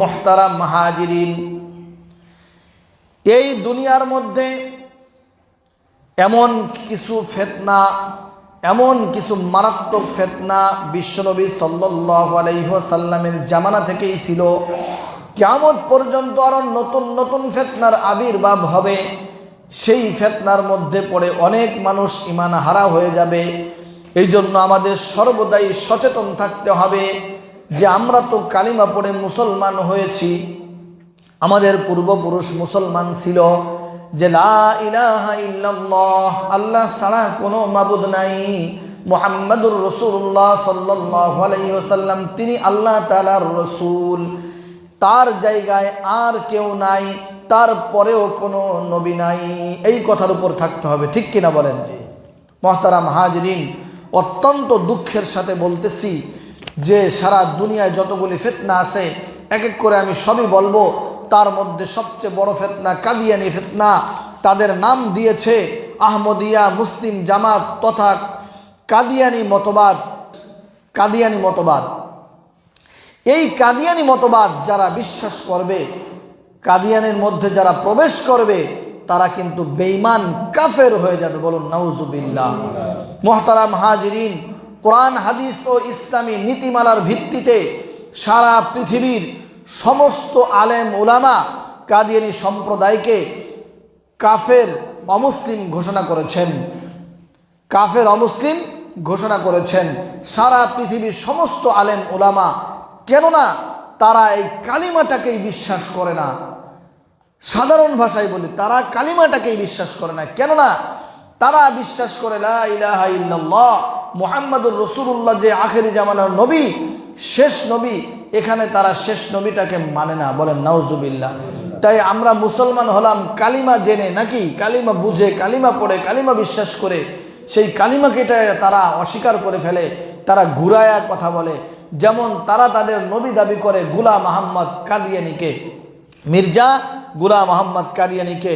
মোহতারা মাহাজিরিন। এই দুনিয়ার মধ্যে এমন কিছু ফেতনা, এমন কিছু মারাত্মক ফেতনা বিশ্বনবী সাল্লাহ আলাইসাল্লামের জামানা থেকেই ছিল। কেমন পর্যন্ত আরও নতুন নতুন ফেতনার আবির্ভাব হবে। সেই ফেতনার মধ্যে পড়ে অনেক মানুষ ইমান হারা হয়ে যাবে। এই জন্য আমাদের সর্বদাই সচেতন থাকতে হবে। যে আমরা তো কালিমা পড়ে মুসলমান হয়েছি। আমাদের পূর্বপুরুষ মুসলমান ছিল যে আল্লাহ ছাড়া কোনো মাবুদ নাই। মোহাম্মদুর রসুল্লাহ সাল্লাহ আলাইসাল্লাম তিনি আল্লাহ তালার রসুল। তার জায়গায় আর কেউ নাই তারপরেও কোনো নবী নাই। এই কথার উপর থাকতে হবে ঠিক কিনা বলেন? মহতারাম হাজরিন অত্যন্ত দুঃখের সাথে বলতেছি যে সারা দুনিয়ায় যতগুলি ফেতনা আছে এক এক করে আমি সবই বলব, তার মধ্যে সবচেয়ে বড় ফেতনা কাদিয়ানি ফেতনা। তাদের নাম দিয়েছে আহমদিয়া মুসলিম জামাত তথা কাদিয়ানি মতবাদ কাদিয়ানি মতবাদ। এই কাদিয়ানি মতবাদ যারা বিশ্বাস করবে, কাদিয়ানের মধ্যে যারা প্রবেশ করবে, তারা কিন্তু বেইমান কাফের হয়ে যাবে বলুন, নাউজুবিল্লাহ। মোহতারাম হাজিরিন কোরআন, হাদিস ও ইসলামী নীতিমালার ভিত্তিতে সারা পৃথিবীর সমস্ত আলেম ওলামা কাদিয়ানি সম্প্রদায়কে কাফের অমুসলিম ঘোষণা করেছেন। কাফের অমুসলিম ঘোষণা করেছেন। সারা পৃথিবীর সমস্ত আলেম ওলামা কেননা তারা এই কালিমাটাকেই বিশ্বাস করে না। সাধারণ ভাষায় বলি, তারা কালিমাটাকেই বিশ্বাস করে না। কেননা তারা বিশ্বাস করে, লা ইলাহা ইল্লাল্লাহ মোহাম্মদুর রসুল্লাহ যে আখেরি জামানার নবী, শেষ নবী, এখানে তারা শেষ নবীটাকে মানে না, বলেন নাউজুবিল্লাহ। তাই আমরা মুসলমান হলাম কালিমা জেনে, নাকি কালিমা বুঝে, কালিমা পড়ে, কালিমা বিশ্বাস করে, সেই কালিমাকে তারা অস্বীকার করে ফেলে, তারা ঘুরায়া কথা বলে। যেমন তারা তাদের নবী দাবি করে গুলা মোহাম্মদ কাদিয়ানিকে। মির্জা গুলা মোহাম্মদ কাদিয়ানিকে